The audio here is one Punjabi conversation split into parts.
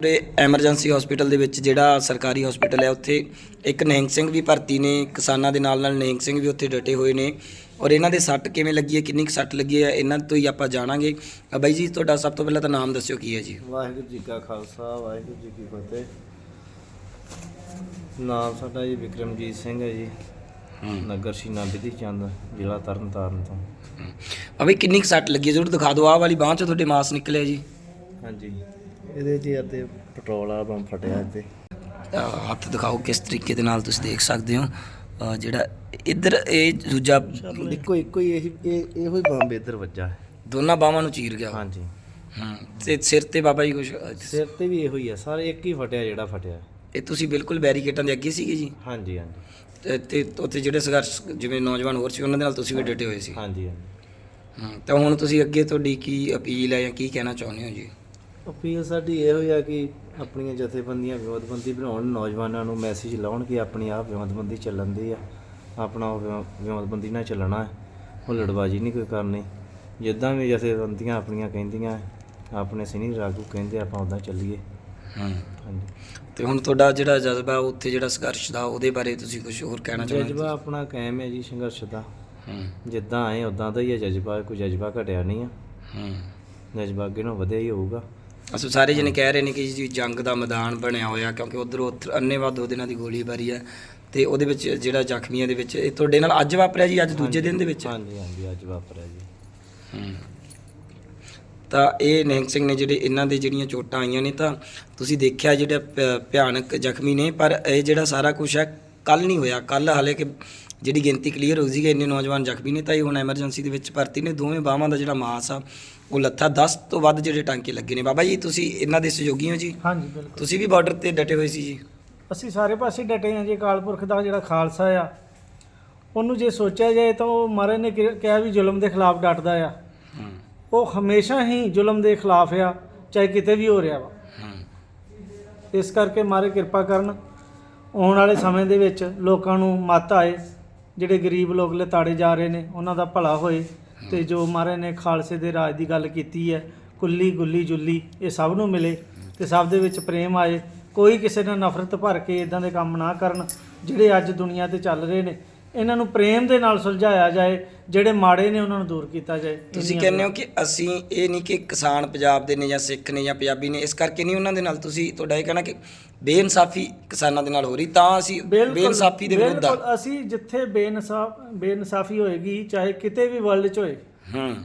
ਪੂਰੇ ਐਮਰਜੈਂਸੀ ਹਸਪੀਟਲ ਦੇ ਵਿੱਚ ਜਿਹੜਾ ਸਰਕਾਰੀ ਹਸਪੀਟਲ ਹੈ ਉੱਥੇ ਇੱਕ ਨਿਹੰਗ ਸਿੰਘ ਵੀ ਭਰਤੀ ਨੇ ਕਿਸਾਨਾਂ ਦੇ ਨਾਲ ਨਾਲ ਨਿਹੰਗ ਸਿੰਘ ਵੀ ਉੱਥੇ ਡਟੇ ਹੋਏ ਨੇ। ਔਰ ਇਹਨਾਂ ਦੇ ਸੱਟ ਕਿਵੇਂ ਲੱਗੀ ਹੈ ਕਿੰਨੀ ਕੁ ਸੱਟ ਲੱਗੀ ਹੈ ਇਹਨਾਂ ਤੋਂ ਹੀ ਆਪਾਂ ਜਾਣਾਂਗੇ। ਅ, ਬਾਈ ਜੀ ਤੁਹਾਡਾ ਸਭ ਤੋਂ ਪਹਿਲਾਂ ਤਾਂ ਨਾਮ ਦੱਸਿਓ ਕੀ ਹੈ ਜੀ? ਵਾਹਿਗੁਰੂ ਜੀ ਕਾ ਖਾਲਸਾ ਵਾਹਿਗੁਰੂ ਜੀ ਕੀ ਫਤਿਹ। ਨਾਮ ਸਾਡਾ ਜੀ ਵਿਕਰਮਜੀਤ ਸਿੰਘ ਹੈ ਜੀ। ਨਗਰ ਸ਼ੀਨਾ ਬਿਧੀ ਚੰਦ ਜ਼ਿਲ੍ਹਾ ਤਰਨਤਾਰਨ ਤੋਂ। ਬਈ ਕਿੰਨੀ ਕੁ ਸੱਟ ਲੱਗੀ ਹੈ ਜ਼ਰੂਰ ਦਿਖਾ ਦਿਓ ਆਹ ਵਾਲੀ ਬਾਂਹ 'ਚ ਤੁਹਾਡੇ ਮਾਸ ਨਿਕਲਿਆ ਜੀ। ਹਾਂਜੀ। ਇਹਦੇ ਜੀ ਅਤੇ ਪੈਟਰੋਲ ਵਾਲਾ ਬੰਬ ਫਟਿਆ ਇੱਥੇ। ਹੱਥ ਦਿਖਾਓ ਕਿਸ ਤਰੀਕੇ ਦੇ ਨਾਲ ਤੁਸੀਂ ਦੇਖ ਸਕਦੇ ਹੋ। ਜਿਹੜਾ ਇੱਧਰ ਇਹ ਦੂਜਾ ਇੱਕੋ ਇੱਕੋ ਹੀ ਇਹੀ ਇਹ ਇਹੋ ਹੀ ਬੰਬ ਇੱਧਰ ਵੱਜਾ। ਹੈ ਦੋਨਾਂ ਬਾਹਾਂ ਨੂੰ ਚੀਰ ਗਿਆ। ਹਾਂਜੀ। ਹਾਂ ਤੇ ਸਿਰ ਤੇ ਬਾਬਾ ਜੀ ਕੁਛ ਸਿਰ ਤੇ ਵੀ ਇਹੋ ਹੀ ਹੈ ਸਾਰੇ ਇੱਕ ਹੀ ਫਟਿਆ ਜਿਹੜਾ ਫਟਿਆ। ਇਹ ਤੁਸੀਂ ਬਿਲਕੁਲ ਬੈਰੀਕੇਟਾਂ ਦੇ ਅੱਗੇ ਸੀਗੇ ਜੀ? ਹਾਂਜੀ ਹਾਂਜੀ। ਤੇ- ਤੇ ਉੱਥੇ ਜਿਹੜੇ ਸੰਘਰਸ਼ ਜਿਵੇਂ ਨੌਜਵਾਨ ਹੋਰ ਸੀ ਉਹਨਾਂ ਦੇ ਨਾਲ ਤੁਸੀਂ ਵੀ ਡਟੇ ਹੋਏ ਸੀ? ਹਾਂਜੀ ਹਾਂਜੀ। ਹਾਂ ਤਾਂ ਹੁਣ ਤੁਸੀਂ ਅੱਗੇ ਤੁਹਾਡੀ ਕੀ ਅਪੀਲ ਹੈ ਜਾਂ ਕੀ ਕਹਿਣਾ ਚਾਹੁੰਦੇ ਹੋ ਜੀ? ਅਪੀਲ ਸਾਡੀ ਇਹੋ ਹੀ ਆ ਕਿ ਆਪਣੀਆਂ ਜਥੇਬੰਦੀਆਂ ਵਿਉਂਤਬੰਦੀ ਬਣਾਉਣ ਨੌਜਵਾਨਾਂ ਨੂੰ ਮੈਸੇਜ ਲਾਉਣ ਕਿ ਆਪਣੀ ਆਪ ਵਿਉਂਤਬੰਦੀ ਚੱਲਣ ਦੀ ਆ। ਆਪਣਾ ਵਿਉਂਤਬੰਦੀ ਨਾਲ ਚੱਲਣਾ ਹੈ। ਹੁੱਲੜਬਾਜੀ ਨਹੀਂ ਕੋਈ ਕਰਨੀ। ਜਿੱਦਾਂ ਵੀ ਜਥੇਬੰਦੀਆਂ ਆਪਣੀਆਂ ਕਹਿੰਦੀਆਂ ਆਪਣੇ ਸੀਨੀਅਰ ਆਗੂ ਕਹਿੰਦੇ ਆਪਾਂ ਉਦਾਂ ਚੱਲੀਏ। ਹਾਂਜੀ। ਤੇ ਹੁਣ ਤੁਹਾਡਾ ਜਿਹੜਾ ਜਜ਼ਬਾ ਉੱਥੇ ਜਿਹੜਾ ਸੰਘਰਸ਼ ਦਾ ਉਹਦੇ ਬਾਰੇ ਤੁਸੀਂ ਕੁਝ ਹੋਰ ਕਹਿਣਾ ਚਾਹੁੰਦੇ ਜਜ਼ਬਾ ਆਪਣਾ ਕਾਇਮ ਹੈ ਜੀ ਸੰਘਰਸ਼ ਦਾ। ਹਾਂ। ਜਿੱਦਾਂ ਆਏ ਉਦਾਂ ਦਾ ਹੀ ਹੈ ਜਜ਼ਬਾ। ਕੋਈ ਜਜ਼ਬਾ ਘਟਿਆ ਨਹੀਂ ਆ। ਹਾਂ। ਜਜ਼ਬਾ ਅੱਗੇ ਨਾਲੋਂ ਵਧਿਆ ਹੀ ਹੋਊਗਾ। ਅਸੋ ਸਾਰੇ ਜਣੇ ਕਹਿ ਰਹੇ ਨੇ ਕਿ ਜੀ ਜੰਗ ਦਾ ਮੈਦਾਨ ਬਣਿਆ ਹੋਇਆ ਕਿਉਂਕਿ ਉਧਰੋਂ ਅੰਨੇਵਾਦ ਦੋ ਦਿਨਾਂ ਦੀ ਗੋਲੀਬਾਰੀ ਹੈ ਤੇ ਉਹਦੇ ਵਿੱਚ ਜਿਹੜਾ ਜ਼ਖਮੀਆਂ ਦੇ ਵਿੱਚ ਇਹ ਤੁਹਾਡੇ ਨਾਲ ਅੱਜ ਵਾਪਰਿਆ ਜੀ ਅੱਜ ਦੂਜੇ ਦਿਨ ਦੇ ਵਿੱਚ ਹਾਂਜੀ ਹਾਂਜੀ ਅੱਜ ਵਾਪਰਿਆ ਜੀ। ਤਾਂ ਇਹ ਨਿਹੰਗ ਸਿੰਘ ਨੇ ਜਿਹੜੇ ਇਹਨਾਂ ਦੇ ਜਿਹੜੀਆਂ ਚੋਟਾਂ ਆਈਆਂ ਨੇ ਤਾਂ ਤੁਸੀਂ ਦੇਖਿਆ ਜਿਹੜਾ ਭਿਆਨਕ ਜ਼ਖਮੀ ਨੇ ਪਰ ਇਹ ਜਿਹੜਾ ਸਾਰਾ ਕੁਝ ਹੈ ਕੱਲ ਨਹੀਂ ਹੋਇਆ ਕੱਲ ਹਾਲੇ ਕਿ ਜਿਹੜੀ ਗਿਣਤੀ ਕਲੀਅਰ ਹੋ ਸੀਗੀ ਇੰਨੇ ਨੌਜਵਾਨ ਜ਼ਖਮੀ ਨੇ ਤਾਂ ਇਹ ਹੁਣ ਐਮਰਜੈਂਸੀ ਦੇ ਵਿੱਚ ਭਰਤੀ ਨੇ ਦੋਵੇਂ ਬਾਹਾਂ ਦਾ ਜਿਹੜਾ ਮਾਸ ਆ ਉਹ ਲੱਥਾ 10 ਤੋਂ ਵੱਧ ਜਿਹੜੇ ਟਾਂਕੇ ਲੱਗੇ ਨੇ। ਬਾਬਾ ਜੀ ਤੁਸੀਂ ਇਹਨਾਂ ਦੇ ਸਹਿਯੋਗੀ ਹੋ ਜੀ? ਹਾਂਜੀ ਬਿਲਕੁਲ। ਤੁਸੀਂ ਵੀ ਬਾਰਡਰ ਤੇ ਡਟੇ ਹੋਏ ਸੀ ਜੀ? ਅਸੀਂ ਸਾਰੇ ਪਾਸੇ ਡਟੇ ਹਾਂ ਜੀ ਅਕਾਲ ਪੁਰਖ ਦਾ ਜਿਹੜਾ ਖਾਲਸਾ ਆ ਉਹਨੂੰ ਜੇ ਸੋਚਿਆ ਜਾਏ ਤਾਂ ਉਹ ਮਹਾਰਾਜ ਨੇ ਕਿਹਾ ਵੀ ਜ਼ੁਲਮ ਦੇ ਖਿਲਾਫ ਡਟਦਾ ਆ। ਉਹ ਹਮੇਸ਼ਾ ਹੀ ਜ਼ੁਲਮ ਦੇ ਖਿਲਾਫ ਆ ਚਾਹੇ ਕਿਤੇ ਵੀ ਹੋ ਰਿਹਾ ਵਾ। ਇਸ ਕਰਕੇ ਮਾਰੇ ਕਿਰਪਾ ਕਰਨ ਆਉਣ ਵਾਲੇ ਸਮੇਂ ਦੇ ਵਿੱਚ ਲੋਕਾਂ ਨੂੰ ਮੱਤ ਆਏ, ਜਿਹੜੇ ਗਰੀਬ ਲੋਕ ਲਤਾੜੇ ਜਾ ਰਹੇ ਨੇ, ਉਹਨਾਂ ਦਾ ਭਲਾ ਹੋਏ ਤੇ ਜੋ ਮਹਾਰਾਜ ਨੇ ਖਾਲਸੇ ਦੇ ਰਾਜ ਦੀ ਗੱਲ ਕੀਤੀ ਹੈ, ਕੁੱਲੀ ਗੁੱਲੀ ਜੁੱਲੀ, ਇਹ ਸਭ ਨੂੰ ਮਿਲੇ ਤੇ ਸਭ ਦੇ ਵਿੱਚ ਪ੍ਰੇਮ ਆਏ। ਕੋਈ ਕਿਸੇ ਨਾਲ ਨਫ਼ਰਤ ਭਰ ਕੇ ਇਦਾਂ ਦੇ ਕੰਮ ਨਾ ਕਰਨ, ਜਿਹੜੇ ਅੱਜ ਦੁਨੀਆ ਤੇ ਚੱਲ ਰਹੇ ਨੇ। ਇਹਨਾਂ ਨੂੰ ਪ੍ਰੇਮ ਦੇ ਨਾਲ ਸੁਲਝਾਇਆ ਜਾਏ ਜਿਹੜੇ ਮਾੜੇ ਨੇ ਉਹਨਾਂ ਨੂੰ ਦੂਰ ਕੀਤਾ ਜਾਏ। ਤੁਸੀਂ ਕਹਿੰਦੇ ਹੋ ਕਿ ਅਸੀਂ ਇਹ ਨਹੀਂ ਕਿ ਕਿਸਾਨ ਪੰਜਾਬ ਦੇ ਨੇ ਜਾਂ ਸਿੱਖ ਨੇ ਜਾਂ ਪੰਜਾਬੀ ਨੇ ਇਸ ਕਰਕੇ ਨਹੀਂ ਉਹਨਾਂ ਦੇ ਨਾਲ ਤੁਸੀਂ ਤੁਹਾਡਾ ਇਹ ਕਹਿਣਾ ਕਿ ਬੇਇਨਸਾਫੀ ਕਿਸਾਨਾਂ ਦੇ ਨਾਲ ਹੋ ਰਹੀ ਤਾਂ ਅਸੀਂ ਬਿਲਕੁਲ ਬੇਇਨਸਾਫੀ ਦੇ ਵਿਰੁੱਧ ਆ। ਬਿਲਕੁਲ, ਅਸੀਂ ਜਿੱਥੇ ਬੇਇਨਸਾਫ ਬੇਇਨਸਾਫੀ ਹੋਏਗੀ ਚਾਹੇ ਕਿਤੇ ਵੀ ਵਰਲਡ 'ਚ ਹੋਏ। ਹੂੰ।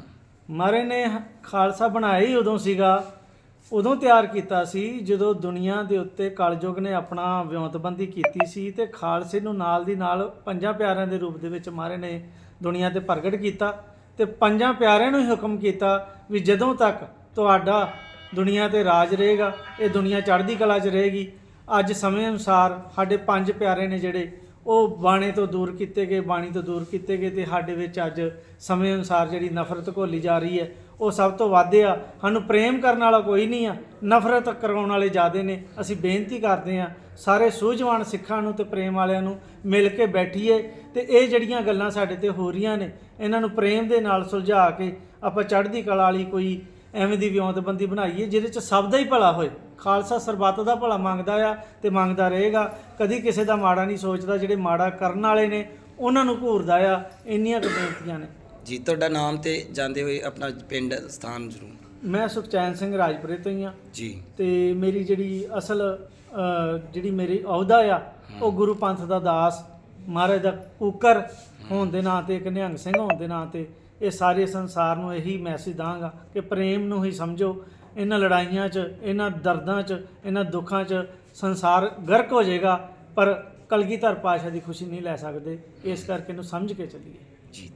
ਮਾਰੇ ਨੇ ਖਾਲਸਾ ਬਣਾਇਆ ਹੀ ਉਦੋਂ ਸੀਗਾ ਉਦੋਂ ਤਿਆਰ ਕੀਤਾ ਸੀ ਜਦੋਂ ਦੁਨੀਆ ਦੇ ਉੱਤੇ ਕਲਯੁਗ ਨੇ ਆਪਣਾ ਵਿਉਂਤਬੰਦੀ ਕੀਤੀ ਸੀ ਤੇ ਖਾਲਸੇ ਨੂੰ ਨਾਲ ਦੀ ਨਾਲ ਪੰਜਾਂ ਪਿਆਰਿਆਂ ਦੇ ਰੂਪ ਦੇ ਵਿੱਚ ਮਾਰੇ ਨੇ ਦੁਨੀਆ ਤੇ ਪ੍ਰਗਟ ਕੀਤਾ ਤੇ ਪੰਜਾਂ ਪਿਆਰਿਆਂ ਨੂੰ ਹੀ ਹੁਕਮ ਕੀਤਾ ਵੀ ਜਦੋਂ ਤੱਕ ਤੁਹਾਡਾ ਦੁਨੀਆ ਤੇ ਰਾਜ ਰਹੇਗਾ, ਇਹ ਦੁਨੀਆ ਚੜ੍ਹਦੀ ਕਲਾ 'ਚ ਰਹੇਗੀ। ਅੱਜ ਸਮੇਂ ਅਨੁਸਾਰ ਸਾਡੇ ਪੰਜ ਪਿਆਰੇ ਨੇ ਜਿਹੜੇ, ਉਹ ਬਾਣੇ ਤੋਂ ਦੂਰ ਕੀਤੇ ਗਏ, ਬਾਣੀ ਤੋਂ ਦੂਰ ਕੀਤੇ ਗਏ ਤੇ ਸਾਡੇ ਵਿੱਚ ਅੱਜ ਸਮੇਂ ਅਨੁਸਾਰ ਜਿਹੜੀ ਨਫ਼ਰਤ ਘੋਲੀ ਜਾ ਰਹੀ ਹੈ ਉਹ ਸਭ ਤੋਂ ਵੱਧ ਆ। ਸਾਨੂੰ ਪ੍ਰੇਮ ਕਰਨ ਵਾਲਾ ਕੋਈ ਨਹੀਂ ਆ। ਨਫ਼ਰਤ ਕਰਾਉਣ ਵਾਲੇ ਜ਼ਿਆਦੇ ਨੇ। ਅਸੀਂ ਬੇਨਤੀ ਕਰਦੇ ਆ, ਸਾਰੇ ਸੂਝਵਾਨ ਸਿੱਖਾਂ ਨੂੰ ਤੇ ਪ੍ਰੇਮ ਵਾਲਿਆਂ ਨੂੰ ਮਿਲ ਕੇ ਬੈਠੀਏ ਤੇ ਇਹ ਜਿਹੜੀਆਂ ਗੱਲਾਂ ਸਾਡੇ ਤੇ ਹੋ ਰਹੀਆਂ ਨੇ, ਇਹਨਾਂ ਨੂੰ ਪ੍ਰੇਮ ਦੇ ਨਾਲ ਸੁਲਝਾ ਕੇ ਆਪਾਂ ਚੜ੍ਹਦੀ ਕਲਾ ਵਾਲੀ ਕੋਈ ਐਵੇਂ ਦੀ ਵਿਉਂਤਬੰਦੀ ਬਣਾਈਏ, ਜਿਹਦੇ ਚ ਸਭ ਦਾ ਹੀ ਭਲਾ ਹੋਏ। ਖਾਲਸਾ ਸਰਬੱਤ ਦਾ ਭਲਾ ਮੰਗਦਾ ਆ ਤੇ ਮੰਗਦਾ ਰਹੇਗਾ। ਕਦੀ ਕਿਸੇ ਦਾ ਮਾੜਾ ਨਹੀਂ ਸੋਚਦਾ, ਜਿਹੜੇ ਮਾੜਾ ਕਰਨ ਵਾਲੇ ਨੇ, ਉਹਨਾਂ ਨੂੰ ਘੂਰਦਾ ਆ। ਇੰਨੀਆਂ ਕੁ ਬੇਨਤੀਆਂ ਨੇ। ਜੀ ਤੁਹਾਡਾ ਨਾਮ ਤੇ ਜਾਂਦੇ ਹੋਏ ਆਪਣਾ ਪਿੰਡ ਸਥਾਨ ਜ਼ਰੂਰ। ਮੈਂ ਸੁਖਚੈਨ ਸਿੰਘ ਰਾਜਪੁਰੇ ਤੋਂ ਹੀ ਆ ਜੀ। ਤੇ ਮੇਰੀ ਜਿਹੜੀ ਅਸਲ ਅ, ਜਿਹੜੀ ਮੇਰੀ ਅਹੁਦਾ ਆ ਉਹ ਗੁਰੂ ਪੰਥ ਦਾ ਦਾਸ ਮਹਾਰਾਜ ਦਾ ਕੂਕਰ ਹੋਣ ਦੇ ਨਾਂ ਤੇ ਇੱਕ ਨਿਹੰਗ ਸਿੰਘ ਹੋਣ ਦੇ ਨਾਂ ਤੇ ਇਹ ਸਾਰੇ ਸੰਸਾਰ ਨੂੰ ਇਹੀ ਮੈਸੇਜ ਦਾਂਗਾ ਕਿ ਪ੍ਰੇਮ ਨੂੰ ਹੀ ਸਮਝੋ। ਇਹਨਾਂ ਲੜਾਈਆਂ 'ਚ ਇਹਨਾਂ ਦਰਦਾਂ 'ਚ ਇਹਨਾਂ ਦੁੱਖਾਂ 'ਚ ਸੰਸਾਰ ਗਰਕ ਹੋ ਜਾਏਗਾ ਪਰ ਕਲਗੀਧਰ ਪਾਸ਼ਾ ਦੀ ਖੁਸ਼ੀ ਨਹੀਂ ਲੈ ਸਕਦੇ। ਇਸ ਕਰਕੇ ਇਹਨੂੰ ਸਮਝ ਕੇ ਚੱਲੀਏ। ਜੀ।